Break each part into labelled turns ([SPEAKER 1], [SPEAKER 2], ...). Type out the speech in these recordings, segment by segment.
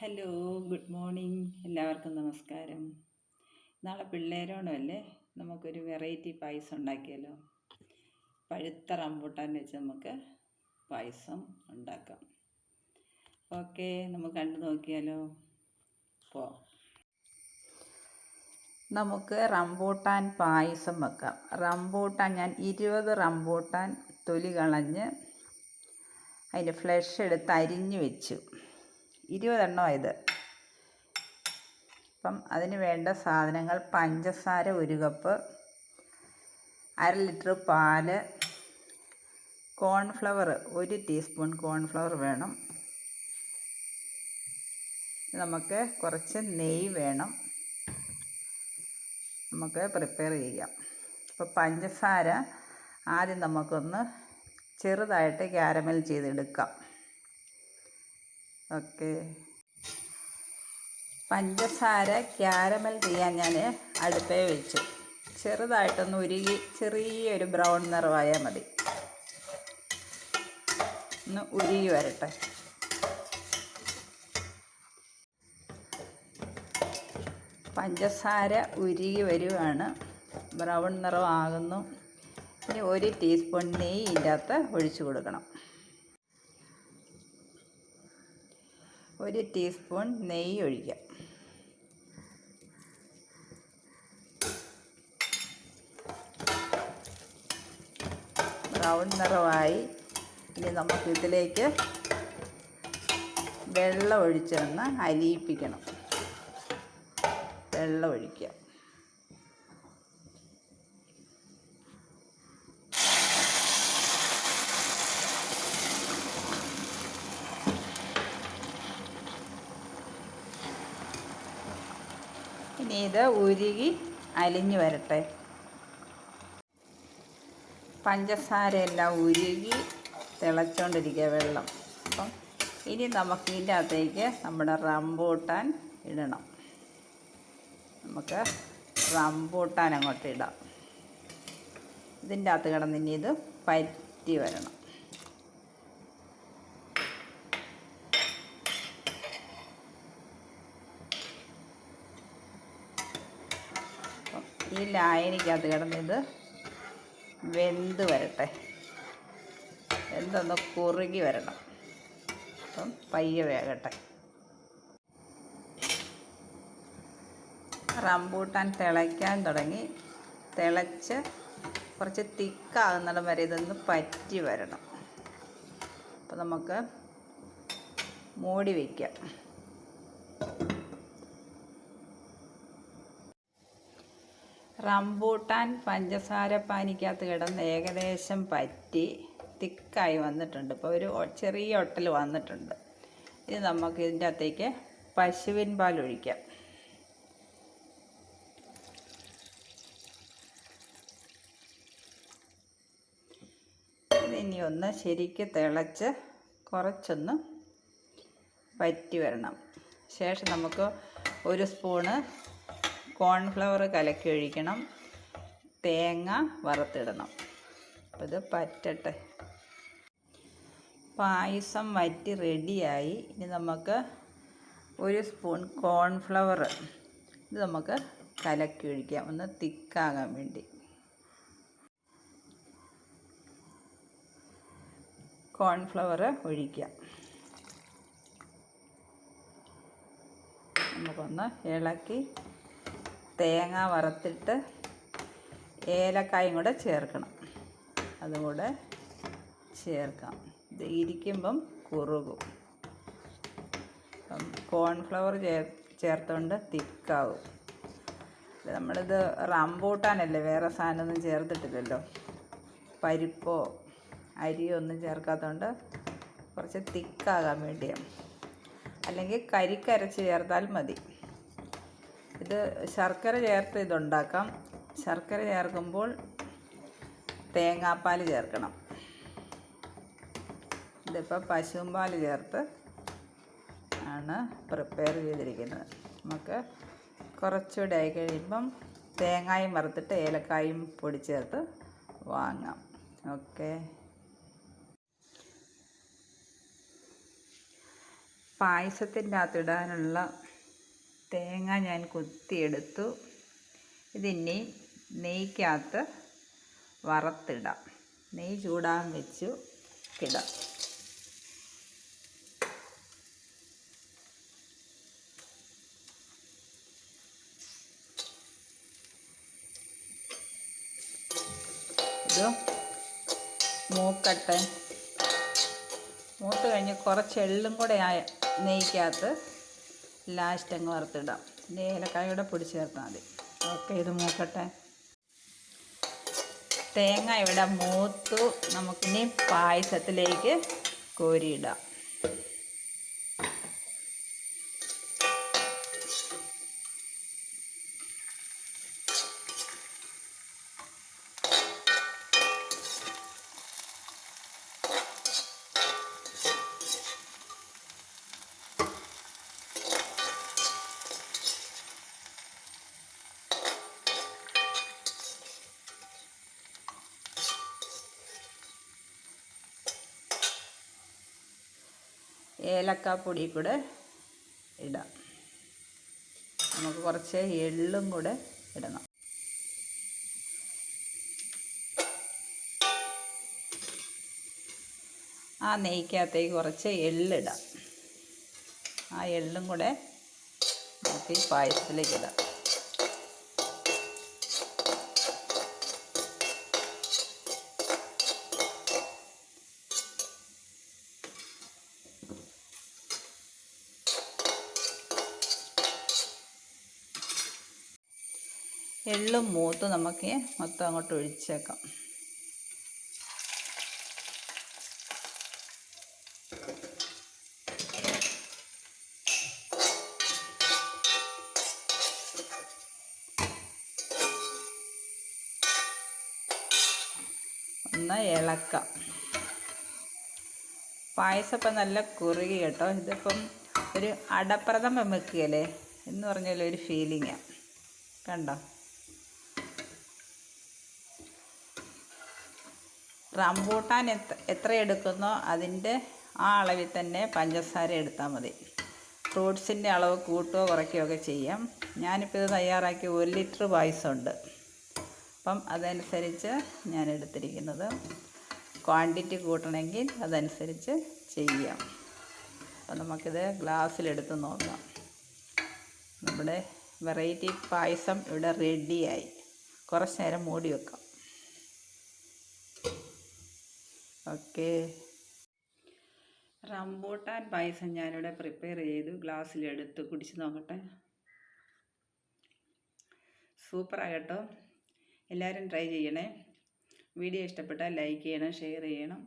[SPEAKER 1] Hello good morning എല്ലാവർക്കും നമസ്കാരം. നാളെ പിള്ളേരോണമല്ലേ നമുക്കൊരു വെറൈറ്റി പായസം ഉണ്ടാക്കിയാലോ? പഴുത്ത റംബൂട്ടാൻ വെച്ച് നമുക്ക് പായസം ഉണ്ടാക്കാം. ഓക്കെ നമുക്ക് കണ്ടു നോക്കിയാലോ? പോ. നമുക്ക് റംബൂട്ടാൻ പായസം വെക്കാം. റംബൂട്ടാൻ ഞാൻ ഇരുപത് റംബൂട്ടാൻ തൊലി കളഞ്ഞ് അതിന്റെ ഫ്ലഷ് എടുത്ത് അരിഞ്ഞ് വെച്ചു. ഇരുപതെണ്ണം ഇത് അപ്പം അതിന് വേണ്ട സാധനങ്ങൾ പഞ്ചസാര ഒരു കപ്പ് അര ലിറ്റർ പാൽ കോൺഫ്ലവർ ഒരു ടീസ്പൂൺ കോൺഫ്ലവർ വേണം. നമുക്ക് കുറച്ച് നെയ്യ് വേണം. നമുക്ക് പ്രിപ്പയർ ചെയ്യാം. അപ്പോൾ പഞ്ചസാര ആദ്യം നമുക്കൊന്ന് ചെറുതായിട്ട് ക്യാരമൽ ചെയ്തെടുക്കാം. ഓക്കെ. പഞ്ചസാര ക്യാരമൽ ചെയ്യാൻ ഞാൻ അടുപ്പേ വെച്ചു. ചെറുതായിട്ടൊന്ന് ഉരുകി ചെറിയൊരു ബ്രൗൺ നിറമായാൽ മതി. ഒന്ന് ഉരുകി വരട്ടെ. പഞ്ചസാര ഉരുകി വരുവാണ്. ബ്രൗൺ നിറമാകുന്നു ഇനി ഒരു ടീസ്പൂൺ നെയ്യ് ഇതിന്റെ ഒഴിച്ചു കൊടുക്കണം. ഒരു ടീസ്പൂൺ നെയ്യ് ഒഴിക്കാം ബ്രൗൺ നിറമായി ഇനി നമുക്ക് ഇതിലേക്ക് വെള്ളം ഒഴിച്ചൊന്ന് അലിയിപ്പിക്കണം. വെള്ളം ഒഴിക്കാം ഇത് ഉരുകി അലിഞ്ഞു വരട്ടെ. പഞ്ചസാരയെല്ലാം ഉരുകി തിളച്ചുകൊണ്ടിരിക്കുക വെള്ളം. അപ്പം ഇനി നമുക്ക് ഇതിന്റെ അകത്തേക്ക് നമ്മുടെ റംബൂട്ടാൻ ഇടണം. നമുക്ക് റംബൂട്ടാൻ അങ്ങോട്ട് ഇടാം. ഇതിന്റെ അകത്ത് കിടന്ന് ഇത് പറ്റി വരണം. ഈ ലായനിക്കകത്ത് കിടന്നിത്. വെന്ത് വരട്ടെ. വെന്തൊന്ന് കുറുകി വരണം. അപ്പം പയ്യ വേകട്ടെ. റംബൂട്ടാൻ തിളയ്ക്കാൻ തുടങ്ങി. തിളച്ച് കുറച്ച് തിക്കാകുന്നിടം വരെ ഇതൊന്ന് പറ്റി വരണം. അപ്പോൾ നമുക്ക് മൂടി വയ്ക്കാം റംബൂട്ടാൻ പഞ്ചസാര പാനിക്കകത്ത് കിടന്ന് ഏകദേശം പറ്റി തിക്കായി വന്നിട്ടുണ്ട്. ഇപ്പോൾ ഒരു ചെറിയ ഒട്ടൽ വന്നിട്ടുണ്ട്. ഇനി നമുക്ക് ഇതിന്റെ അകത്തേക്ക് പശുവിൻ പാൽ ഒഴിക്കാം. ഇനി ഒന്ന് ശരിക്ക് തിളച്ച് കുറച്ചൊന്ന് വറ്റി വരണം. ശേഷം നമുക്ക് ഒരു സ്പൂണ് കോൺഫ്ലവർ കലക്കി ഒഴിക്കണം. തേങ്ങ വറുത്തിടണം. അപ്പോൾ ഇത് പറ്റട്ടെ. പായസം വറ്റി റെഡിയായി. ഇനി നമുക്ക് ഒരു സ്പൂൺ കോൺഫ്ലവർ ഇത് നമുക്ക് കലക്കി ഒഴിക്കാം. ഒന്ന് തിക്കാകാൻ വേണ്ടി. കോൺഫ്ലവർ ഒഴിക്കാം. നമുക്കൊന്ന് ഇളക്കി തേങ്ങ വറുത്തിട്ട് ഏലക്കായും കൂടെ ചേർക്കണം. അതുകൂടെ ചേർക്കാം. ഇത് ഇരിക്കുമ്പം കുറുകും. കോൺഫ്ലവർ ചേർ ചേർത്തുകൊണ്ട് തിക്കാവും. നമ്മളിത് റംബൂട്ടാനല്ലേ വേറെ സാധനമൊന്നും ചേർത്തിട്ടില്ലല്ലോ. പരിപ്പോ അരിയോ ഒന്നും ചേർക്കാത്തതുകൊണ്ട് കുറച്ച് തിക്കാകാൻ വേണ്ടിയാണ് അല്ലെങ്കിൽ കരിക്കരച്ച് ചേർത്താൽ മതി. ഇത് ശർക്കര ചേർത്ത് ഇതുണ്ടാക്കാം. ശർക്കര ചേർക്കുമ്പോൾ തേങ്ങാപ്പാൽ ചേർക്കണം. ഇതിപ്പോൾ പാൽ ചേർത്ത് ആണ് പ്രിപ്പയർ ചെയ്തിരിക്കുന്നത്. നമുക്ക് കുറച്ചുകൂടെ ആയി കഴിയുമ്പം തേങ്ങായും വറുത്തിട്ട് ഏലക്കായും പൊടി ചേർത്ത് വാങ്ങാം. ഓക്കെ. പായസത്തിന്റെ അകത്ത് ഇടാനുള്ള തേങ്ങ ഞാൻ കുത്തിയെടുത്തു. ഇതിനി നെയ്ക്കകത്ത് വറുത്തിടാം. നെയ് ചൂടാൻ വെച്ചു ഇടാം. മൂക്കട്ടെ. മൂത്ത് കഴിഞ്ഞ് കുറച്ച് എള്ളും കൂടെ ആ നെയ്ക്കകത്ത് ലാസ്റ്റ് അങ്ങ് വറുത്തിടാം. ഇനി ഏലക്കായൂടെ പൊടി ചേർത്താൽ മതി. ഓക്കെ ഇത് മൂക്കട്ടെ. തേങ്ങ ഇവിടെ മൂത്തു. നമുക്കിനി പായസത്തിലേക്ക് കോരിയിടാം. ഏലക്കാപ്പൊടി കൂടെ ഇടാം. നമുക്ക് കുറച്ച് എള്ളും കൂടെ ഇടണം. ആ നെയ്ക്കകത്തേക്ക് കുറച്ച് എള്ളിടാം. ആ എള്ളും കൂടെ നമുക്ക് ഈ പായസത്തിലേക്ക് ഇടാം. എള്ളും മൂത്ത് നമുക്ക് മൊത്തം അങ്ങോട്ട് ഒഴിച്ചേക്കാം. ഒന്ന് ഇളക്കാം. പായസം ഇപ്പം നല്ല കുറുകി കേട്ടോ. ഇതിപ്പം ഒരു അടപ്രഥമം വെക്കുകയല്ലേ? എന്ന് പറഞ്ഞാൽ ഒരു ഫീലിങ്ങാണ് കണ്ടോ? റംബൂട്ടാൻ എത്ര എടുക്കുന്നോ അതിന്റെ ആ അളവിൽ തന്നെ പഞ്ചസാര എടുത്താൽ മതി. ഫ്രൂട്ട്സിന്റെ അളവ് കൂട്ടുകയോ കുറയ്ക്കുകയോ ഒക്കെ ചെയ്യാം. ഞാനിപ്പോൾ ഇത് തയ്യാറാക്കി ഒരു ലിറ്റർ പായസമുണ്ട്. അപ്പം അതനുസരിച്ച് ഞാൻ എടുത്തിരിക്കുന്നത്. ക്വാണ്ടിറ്റി കൂട്ടണമെങ്കിൽ അതനുസരിച്ച് ചെയ്യാം. അപ്പം നമുക്കിത് ഗ്ലാസ്സിലെടുത്ത് നോക്കാം. നമ്മുടെ വെറൈറ്റി പായസം ഇവിടെ റെഡിയായി. കുറച്ച് നേരം മൂടി വെക്കാം. ഓക്കെ. റംബൂട്ടാൻ പായസം ഞാനിവിടെ പ്രിപ്പയർ ചെയ്തു. ഗ്ലാസ്സിലെടുത്ത്. കുടിച്ച് നോക്കട്ടെ. സൂപ്പറാണ് കേട്ടോ എല്ലാവരും ട്രൈ ചെയ്യണേ. വീഡിയോ ഇഷ്ടപ്പെട്ടാൽ ലൈക്ക് ചെയ്യണം ഷെയർ ചെയ്യണം.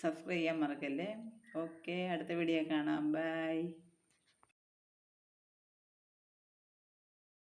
[SPEAKER 1] സബ്സ്ക്രൈബ് ചെയ്യാൻ മറക്കല്ലേ? ഓക്കെ. അടുത്ത വീഡിയോ കാണാം. ബൈ.